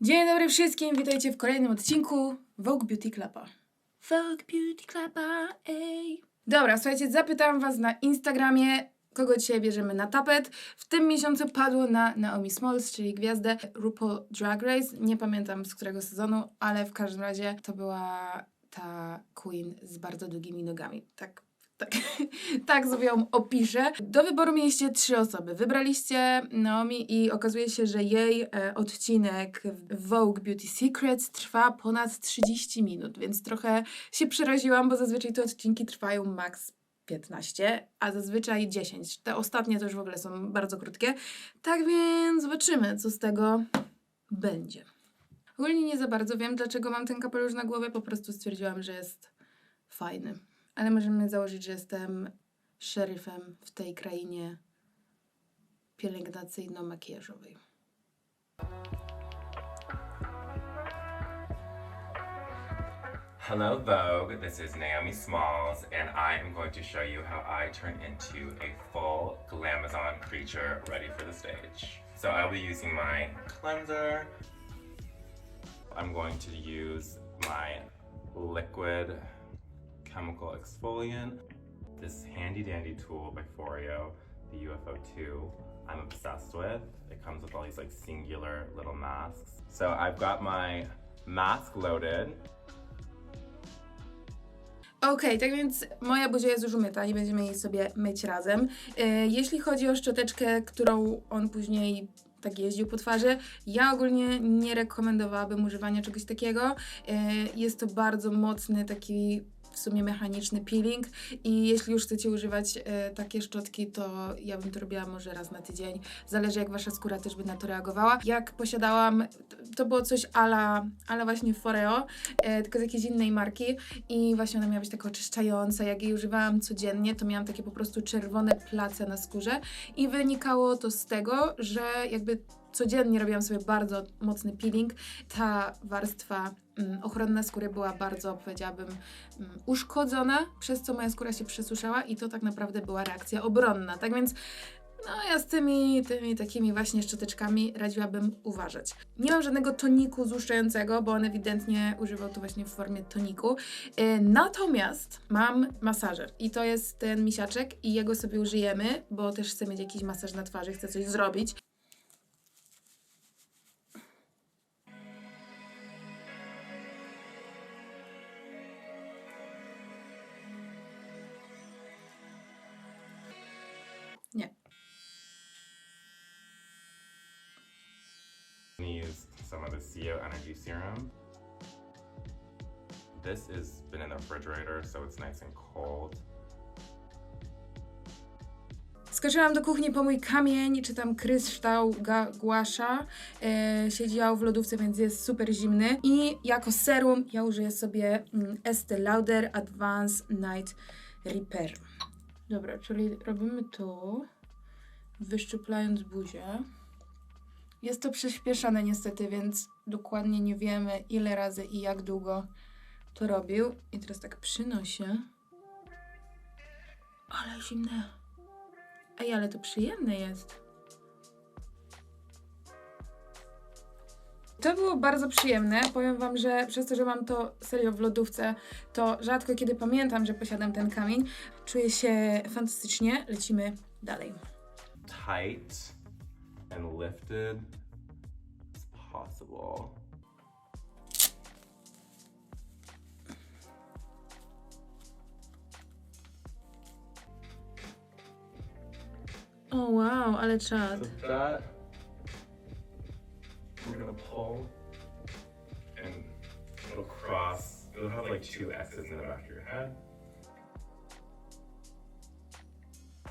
Dzień dobry wszystkim, witajcie w kolejnym odcinku Vogue Beauty Cluba. Vogue Beauty Cluba, ej. Dobra, słuchajcie, zapytałam was na Instagramie, kogo dzisiaj bierzemy na tapet. W tym miesiącu padło na Naomi Smalls, czyli gwiazdę RuPaul Drag Race. Nie pamiętam z którego sezonu, ale w każdym razie to była ta queen z bardzo długimi nogami. Tak tak, tak sobie ją opiszę. Do wyboru mieliście trzy osoby. Wybraliście Naomi i okazuje się, że jej e, odcinek Vogue Beauty Secrets trwa ponad 30 minut, więc trochę się przeraziłam, bo zazwyczaj te odcinki trwają maks 15, a zazwyczaj 10. Te ostatnie to już w ogóle są bardzo krótkie. Tak więc zobaczymy, co z tego będzie. Ogólnie nie za bardzo wiem, dlaczego mam ten kapelusz na głowie, po prostu stwierdziłam, że jest fajny. Ale możemy założyć, że jestem szeryfem w tej krainie pielęgnacyjno-makijażowej. Hello Vogue, this is Naomi Smalls, and I am going to show you how I turn into a full glamazon creature ready for the stage. So I'll be using my cleanser. I'm going to use my liquid chemical exfoliant. This handy dandy tool by Foreo, the UFO 2, I'm obsessed with. It comes with all these like singular little masks. So I've got my mask loaded. Okej, tak więc moja buzia jest już umyta i będziemy jej sobie myć razem. E, jeśli chodzi o szczoteczkę, którą on później tak jeździł po twarzy, ja ogólnie nie rekomendowałabym używania czegoś takiego. E, jest to bardzo mocny taki w sumie mechaniczny peeling i jeśli już chcecie używać e, takie szczotki, to ja bym to robiła może raz na tydzień. Zależy jak wasza skóra też by na to reagowała. Jak posiadałam, to- było coś ala, ala właśnie Foreo, e, tylko z jakiejś innej marki i właśnie ona miała być taka oczyszczająca. Jak jej używałam codziennie, to miałam takie po prostu czerwone place na skórze i wynikało to z tego, że jakby codziennie robiłam sobie bardzo mocny peeling. Ta warstwa mm, ochronna skóry była bardzo, powiedziałabym, mm, uszkodzona, przez co moja skóra się przesuszała i to tak naprawdę była reakcja obronna. Tak więc no ja z tymi, tymi takimi właśnie szczoteczkami radziłabym uważać. Nie mam żadnego toniku złuszczającego, bo on ewidentnie używał to właśnie w formie toniku. E, Natomiast mam masażer i to jest ten misiaczek i jego sobie użyjemy, bo też chcę mieć jakiś masaż na twarzy, chcę coś zrobić. Some of the Energy Serum. This has been in the refrigerator, so it's nice and cold. Skoczyłam do kuchni po mój kamień, czy tam kryształ ga- głasza. E, siedział w lodówce, więc jest super zimny. I jako serum ja użyję sobie mm, Estee Lauder Advanced Night Repair. Dobra, czyli robimy to, wyszczuplając buzię. Jest to przyspieszane niestety, więc dokładnie nie wiemy ile razy i jak długo to robił. I teraz tak przynoszę. Ale zimne. Ej, ale to przyjemne jest. To było bardzo przyjemne. Powiem Wam, że przez to, że mam to serio w lodówce, to rzadko kiedy pamiętam, że posiadam ten kamień. Czuję się fantastycznie. Lecimy dalej. Tight and lifted as possible. O wow, ale czad. So that we're gonna pull and it'll cross. It'll have like two X's in the back of your head.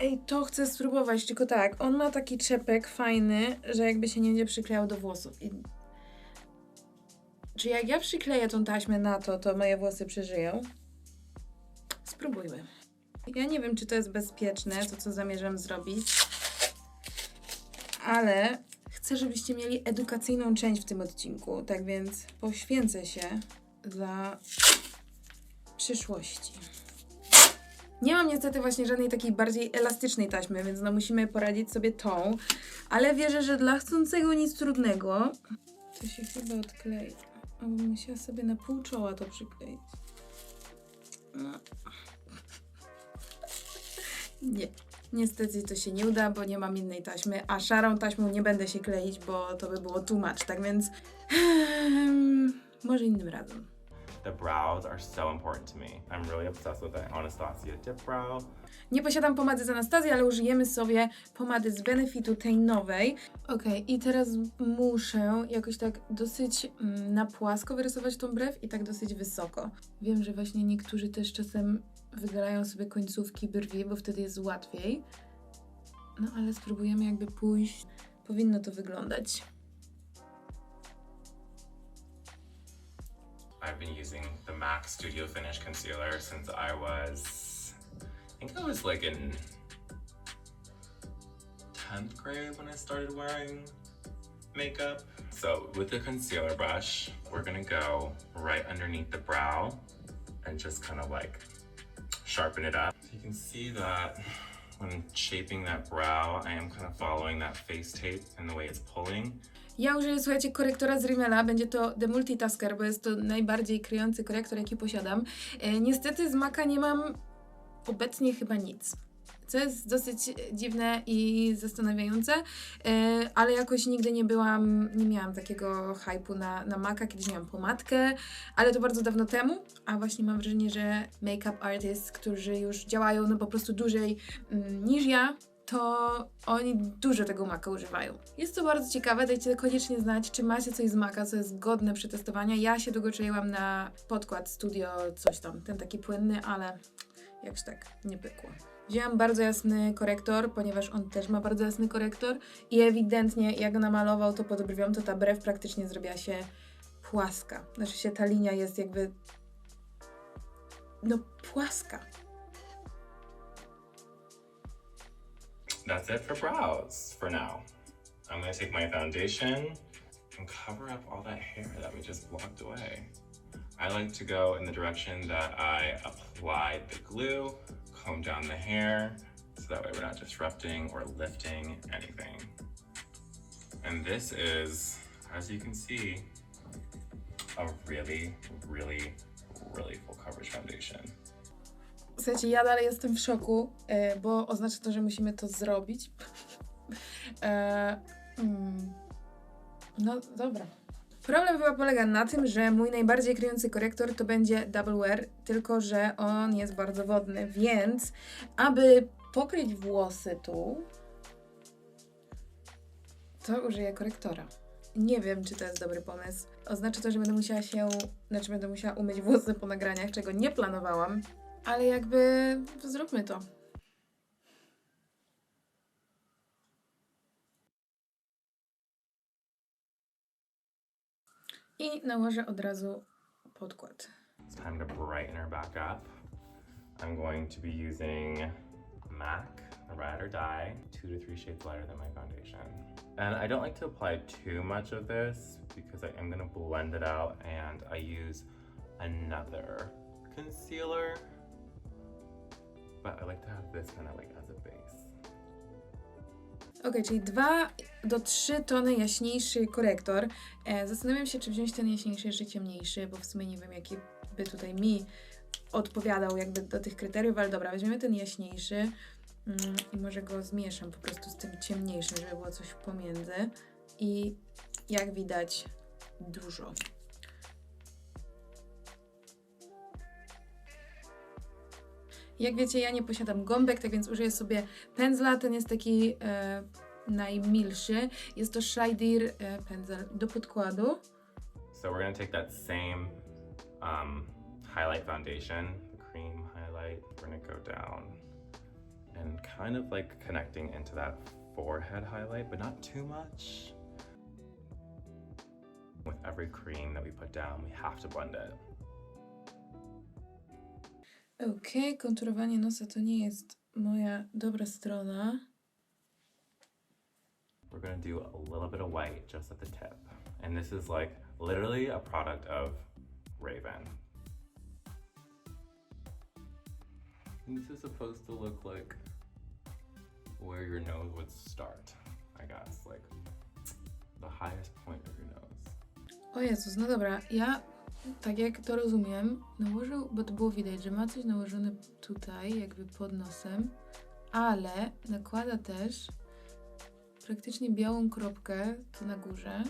Ej, to chcę spróbować, tylko tak, on ma taki czepek fajny, że jakby się nie będzie przyklejał do włosów. I... Czy jak ja przykleję tą taśmę na to, to moje włosy przeżyją? Spróbujmy. Ja nie wiem, czy to jest bezpieczne, to co zamierzam zrobić, ale chcę, żebyście mieli edukacyjną część w tym odcinku, tak więc poświęcę się dla przyszłości. Nie mam niestety właśnie żadnej takiej bardziej elastycznej taśmy, więc no musimy poradzić sobie tą, ale wierzę, że dla chcącego nic trudnego. To się chyba odklei. O, bym musiała sobie na pół czoła to przykleić. No. Nie. Niestety to się nie uda, bo nie mam innej taśmy, a szarą taśmą nie będę się kleić, bo to by było tłumacz, tak więc może innym razem. The brows are so important to me. I'm really obsessed with the Anastasia Dip Brow. Nie posiadam pomady z Anastazji, ale użyjemy sobie pomady z Benefitu, tej nowej. Okej, i teraz muszę jakoś tak dosyć mm, na płasko wyrysować tą brew i tak dosyć wysoko. Wiem, że właśnie niektórzy też czasem wygrają sobie końcówki brwi, bo wtedy jest łatwiej. No ale spróbujemy jakby pójść. Powinno to wyglądać. I've been using the MAC Studio Finish Concealer since I was, I think I was like in 10th grade when I started wearing makeup. So with the concealer brush, we're gonna go right underneath the brow and just kind of like sharpen it up. So you can see that when shaping that brow, I am kind of following that face tape and the way it's pulling. Ja użyję, słuchajcie, korektora z Rimmela. Będzie to The Multitasker, bo jest to najbardziej kryjący korektor, jaki posiadam. E, niestety z Maca nie mam obecnie chyba nic. Co jest dosyć dziwne i zastanawiające, e, ale jakoś nigdy nie byłam, nie miałam takiego hypu na, na Maca, kiedyś miałam pomadkę, ale to bardzo dawno temu, a właśnie mam wrażenie, że make-up artists, którzy już działają no po prostu dłużej mm, niż ja, to oni dużo tego maka używają. Jest to bardzo ciekawe, dajcie koniecznie znać, czy macie coś z maka, co jest godne przetestowania. Ja się długo czaiłam na podkład Studio, coś tam, ten taki płynny, ale jakoś tak nie pykło. Wzięłam bardzo jasny korektor, ponieważ on też ma bardzo jasny korektor i ewidentnie jak namalował to pod brwią, to ta brew praktycznie zrobiła się płaska. Znaczy się ta linia jest jakby no płaska. That's it for brows for now. I'm gonna take my foundation and cover up all that hair that we just blocked away. I like to go in the direction that I applied the glue, comb down the hair, so that way we're not disrupting or lifting anything. And this is, as you can see, a really, really, really full coverage foundation. Słuchajcie, ja dalej jestem w szoku, e, bo oznacza to, że musimy to zrobić. e, mm, no dobra. Problem chyba polega na tym, że mój najbardziej kryjący korektor to będzie Double Wear, tylko że on jest bardzo wodny, więc aby pokryć włosy tu, to użyję korektora. Nie wiem, czy to jest dobry pomysł. Oznacza to, że będę musiała się, znaczy będę musiała umyć włosy po nagraniach, czego nie planowałam. Ale jakby zróbmy to. I nałożę od razu podkład. It's time to brighten her back up. I'm going to be using MAC, Ride or Die, two to three shades lighter than my foundation. And I don't like to apply too much of this because I am gonna blend it out and I use another concealer. But I like to have this kind of like as a base. Ok, czyli 2 do 3 tony jaśniejszy korektor. E, zastanawiam się, czy wziąć ten jaśniejszy, czy ciemniejszy, bo w sumie nie wiem, jaki by tutaj mi odpowiadał jakby do tych kryteriów, ale dobra, weźmiemy ten jaśniejszy mm, i może go zmieszam po prostu z tym ciemniejszym, żeby było coś pomiędzy. I jak widać, dużo. Jak wiecie, ja nie posiadam gąbek, tak więc użyję sobie pędzla. Ten jest taki e, najmilszy. Jest to e, pędzel do podkładu. So we're gonna take that same um, highlight foundation, cream highlight. We're gonna go down and kind of like connecting into that forehead highlight, but not too much. With every cream that we put down, we have to blend it. Okej, konturowanie nosa to nie jest moja dobra strona. We're gonna do a little bit of white just at the tip. And this is like literally a product of Raven. And this is supposed to look like where your nose would start, I guess. Like the highest point of your nose. O Jezus, no dobra, ja tak jak to rozumiem, nałożył, bo to było widać, że ma coś nałożone tutaj, jakby pod nosem, ale nakłada też praktycznie białą kropkę tu na górze.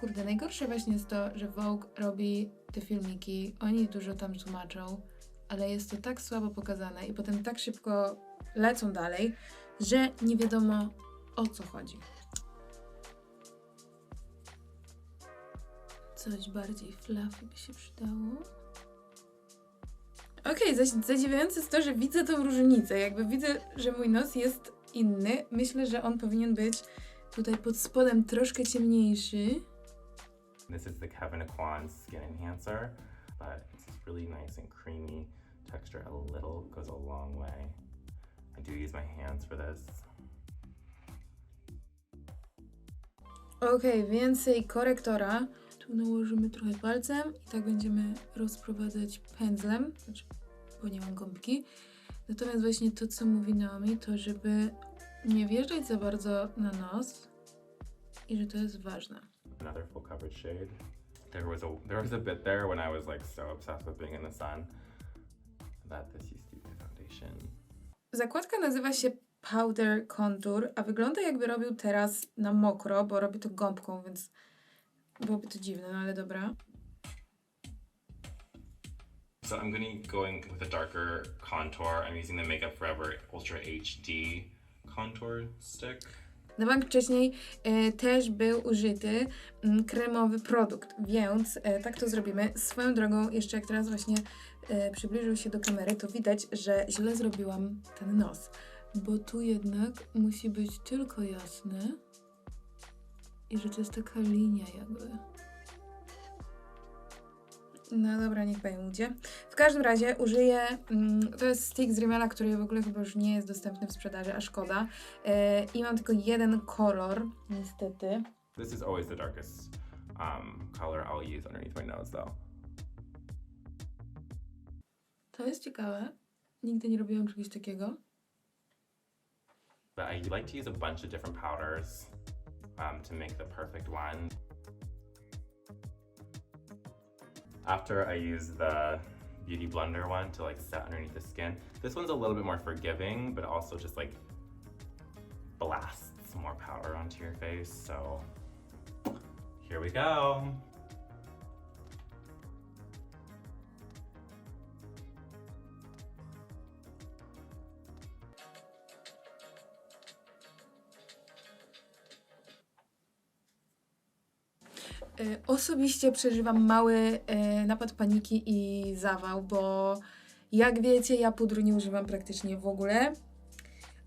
Kurde, najgorsze właśnie jest to, że Vogue robi te filmiki, oni dużo tam tłumaczą, ale jest to tak słabo pokazane i potem tak szybko lecą dalej, że nie wiadomo o co chodzi. Coś bardziej fluffy by się przydało. Okej, zaś zadziwiające jest to, że widzę tą różnicę. Jakby widzę, że mój nos jest inny. Myślę, że on powinien być tutaj pod spodem troszkę ciemniejszy. This is the Kevin Aquan Skin Enhancer, but it's really nice and creamy texture. A little goes a long way. I do use my hands for this. Okej, więcej korektora. Tu nałożymy trochę palcem i tak będziemy rozprowadzać pędzlem, znaczy, bo nie mam gąbki. Natomiast właśnie to, co mówi Naomi, to żeby nie wjeżdżać za bardzo na nos i że to jest ważne. Another full coverage shade. There was a there was a bit there when I was like so obsessed with being in the sun that this used to be my foundation. Zakładka nazywa się Powder Contour, a wygląda jakby robił teraz na mokro, bo robi to gąbką, więc byłoby to dziwne, no ale dobra. So I'm going with a darker contour. I'm using the Makeup Forever Ultra HD contour stick. Na bank wcześniej e, też był użyty mm, kremowy produkt, więc e, tak to zrobimy. Swoją drogą, jeszcze jak teraz właśnie e, przybliżył się do kamery, to widać, że źle zrobiłam ten nos, bo tu jednak musi być tylko jasne i że to jest taka linia jakby. No dobra, niech będzie. W każdym razie użyję, mm, to jest stick z Rimmela, który w ogóle chyba już nie jest dostępny w sprzedaży, a szkoda. E, I mam tylko jeden kolor, niestety. This is always the darkest um, color I'll use underneath my nose though. To jest ciekawe. Nigdy nie robiłam czegoś takiego. But I like to use a bunch of different powders um, to make the perfect one. After I use the Beauty Blender one to like set underneath the skin, this one's a little bit more forgiving, but also just like blasts more powder onto your face. So here we go. Osobiście przeżywam mały e, napad paniki i zawał, bo jak wiecie, ja pudru nie używam praktycznie w ogóle.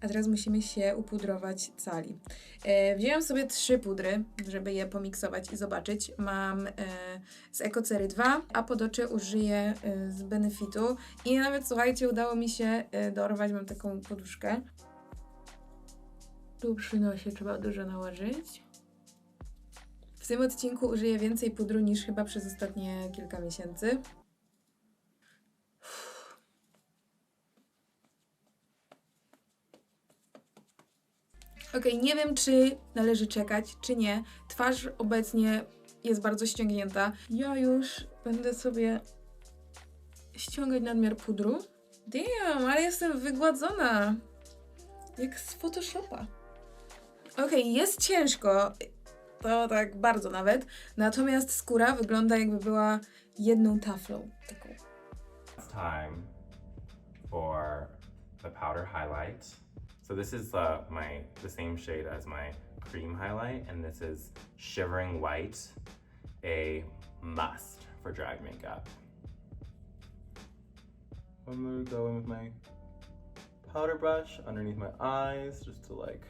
A teraz musimy się upudrować cali. E, wzięłam sobie trzy pudry, żeby je pomiksować i zobaczyć. Mam z Ekocery 2, a pod oczy użyję z Benefitu. I nawet, słuchajcie, udało mi się dorwać, mam taką poduszkę. Tu przy nosie trzeba dużo nałożyć. W tym odcinku użyję więcej pudru niż chyba przez ostatnie kilka miesięcy. Okej, nie wiem, czy należy czekać, czy nie. Twarz obecnie jest bardzo ściągnięta. Ja już będę sobie ściągać nadmiar pudru. Damn, ale jestem wygładzona. Jak z Photoshopa. Okej, jest ciężko. To tak bardzo nawet. Natomiast skóra wygląda jakby była jedną taflą. Taką. It's time for the powder highlight. So this is uh, my the same shade as my cream highlight, and this is Shivering White, a must for drag makeup. I'm gonna go in with my powder brush underneath my eyes just to like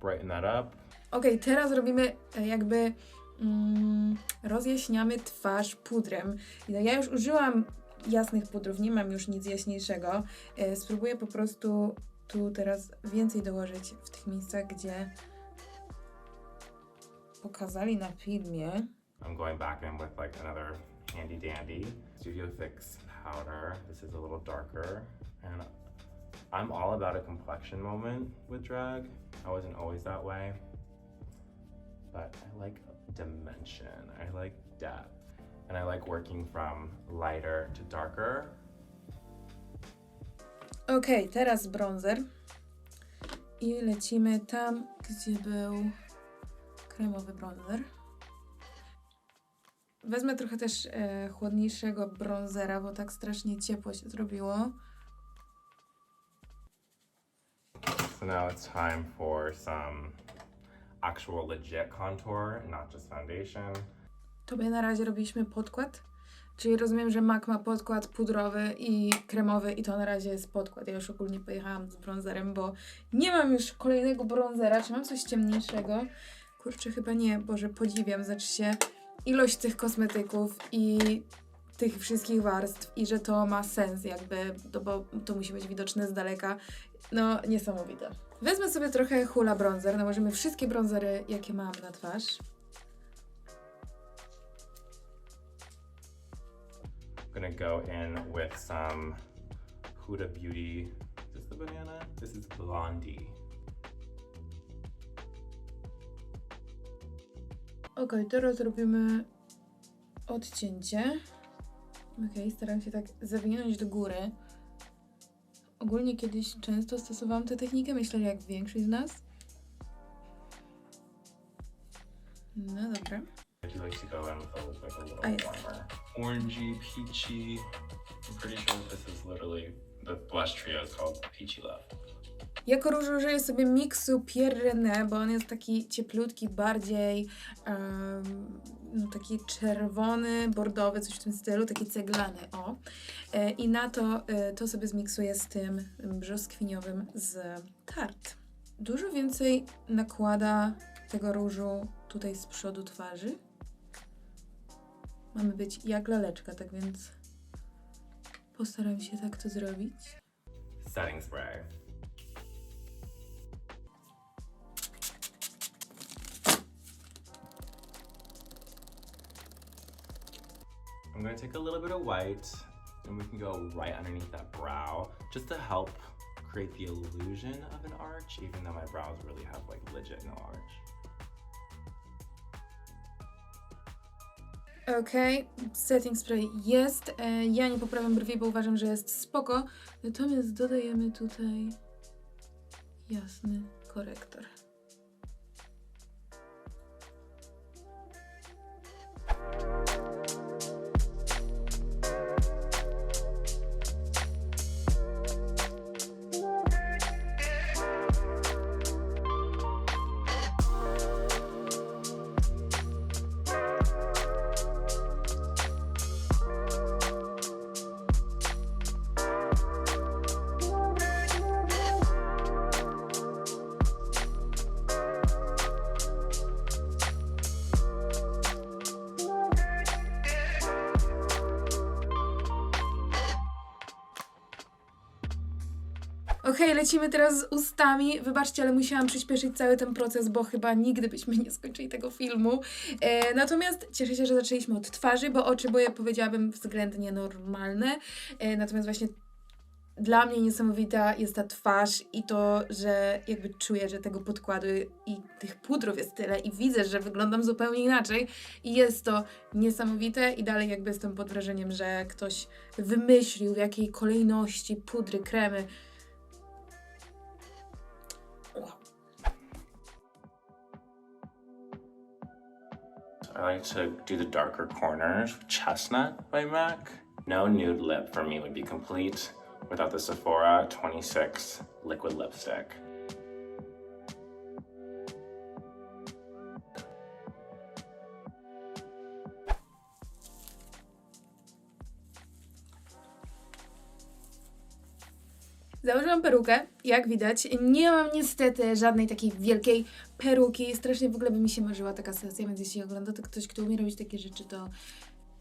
brighten that up. Okej, teraz robimy e, jakby mm, rozjaśniamy twarz pudrem. No, ja już użyłam jasnych pudrów, nie mam już nic jaśniejszego. E, spróbuję po prostu tu teraz więcej dołożyć w tych miejscach, gdzie pokazali na filmie. I'm going back in with like another handy dandy Studio Fix powder. This is a little darker. And I'm all about a complexion moment with drag. I wasn't always that way. But I like dimension. I like depth. And I like working from lighter to darker. Okej, teraz bronzer. I lecimy tam, gdzie był kremowy bronzer. Wezmę trochę też e, chłodniejszego bronzera, bo tak strasznie ciepło się zrobiło. So now it's time for some actual legit contour, not just foundation. Tobie na razie robiliśmy podkład. Czyli rozumiem, że MAC ma podkład pudrowy i kremowy i to na razie jest podkład. Ja już ogólnie pojechałam z bronzerem, bo nie mam już kolejnego bronzera. Czy mam coś ciemniejszego? Kurczę, chyba nie. Boże, podziwiam. Znaczy się ilość tych kosmetyków i tych wszystkich warstw i że to ma sens jakby, to, bo to musi być widoczne z daleka. No, niesamowite. Wezmę sobie trochę hula bronzer. Nałożymy wszystkie bronzery, jakie mam na twarz. I'm gonna go in with some Huda Beauty. Is this the banana? This is Blondie. Ok, teraz robimy odcięcie. Ok, staram się tak zawinąć do góry. Ogólnie kiedyś często stosowałam tę technikę, myślę, że jak większość z nas. No dobra. If you like to go in with like a little I- warmer, orangey, peachy. I'm pretty sure this is literally the blush trio is called Peachy Love. Jako róż użyję sobie miksu Pierre René, bo on jest taki cieplutki, bardziej em, no taki czerwony, bordowy, coś w tym stylu, taki ceglany, o. E, I na to, e, to sobie zmiksuję z tym brzoskwiniowym z Tarte. Dużo więcej nakłada tego różu tutaj z przodu twarzy. Mamy być jak laleczka, tak więc postaram się tak to zrobić. Setting spray. I'm gonna take a little bit of white and we can go right underneath that brow just to help create the illusion of an arch, even though my brows really have like legit no arch. Okej, setting spray jest. Ja nie poprawiam brwi, bo uważam, że jest spoko. Natomiast dodajemy tutaj jasny korektor. Okej, lecimy teraz z ustami. Wybaczcie, ale musiałam przyspieszyć cały ten proces, bo chyba nigdy byśmy nie skończyli tego filmu. E, natomiast cieszę się, że zaczęliśmy od twarzy, bo oczy były, powiedziałabym, względnie normalne. E, natomiast właśnie dla mnie niesamowita jest ta twarz i to, że jakby czuję, że tego podkładu i tych pudrów jest tyle i widzę, że wyglądam zupełnie inaczej i jest to niesamowite i dalej jakby jestem pod wrażeniem, że ktoś wymyślił w jakiej kolejności pudry, kremy. I like to do the darker corners Chestnut by MAC. No nude lip for me would be complete without the Sephora 26 liquid lipstick. Założyłam perukę, jak widać. Nie mam niestety żadnej takiej wielkiej peruki. Strasznie w ogóle by mi się marzyła taka sesja, więc jeśli ogląda to ktoś, kto umie robić takie rzeczy, to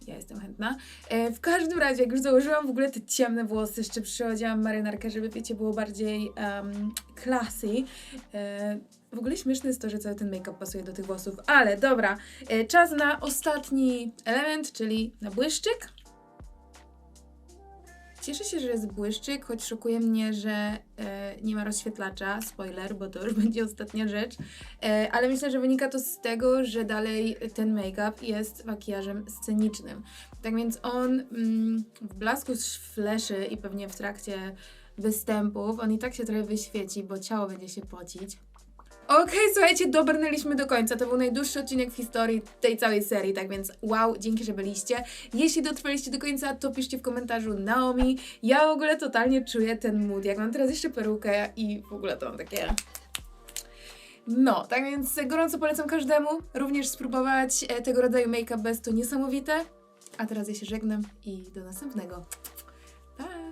ja jestem chętna. E, w każdym razie, jak już założyłam w ogóle te ciemne włosy, jeszcze przychodziłam marynarkę, żeby wiecie, było bardziej um, classy. E, w ogóle śmieszne jest to, że cały ten make-up pasuje do tych włosów, ale dobra. E, czas na ostatni element, czyli na błyszczyk. Cieszę się, że jest błyszczyk, choć szokuje mnie, że e, nie ma rozświetlacza. Spoiler, bo to już będzie ostatnia rzecz. E, ale myślę, że wynika to z tego, że dalej ten make-up jest makijażem scenicznym. Tak więc on mm, w blasku fleszy i pewnie w trakcie występów, on i tak się trochę wyświeci, bo ciało będzie się pocić. Okej, słuchajcie, dobrnęliśmy do końca. To był najdłuższy odcinek w historii tej całej serii, tak więc wow, dzięki, że byliście. Jeśli dotrwaliście do końca, to piszcie w komentarzu Naomi. Ja w ogóle totalnie czuję ten mood. Jak mam teraz jeszcze perukę i w ogóle to mam takie... No, tak więc gorąco polecam każdemu również spróbować e, tego rodzaju make-up bez to niesamowite. A teraz ja się żegnam i do następnego.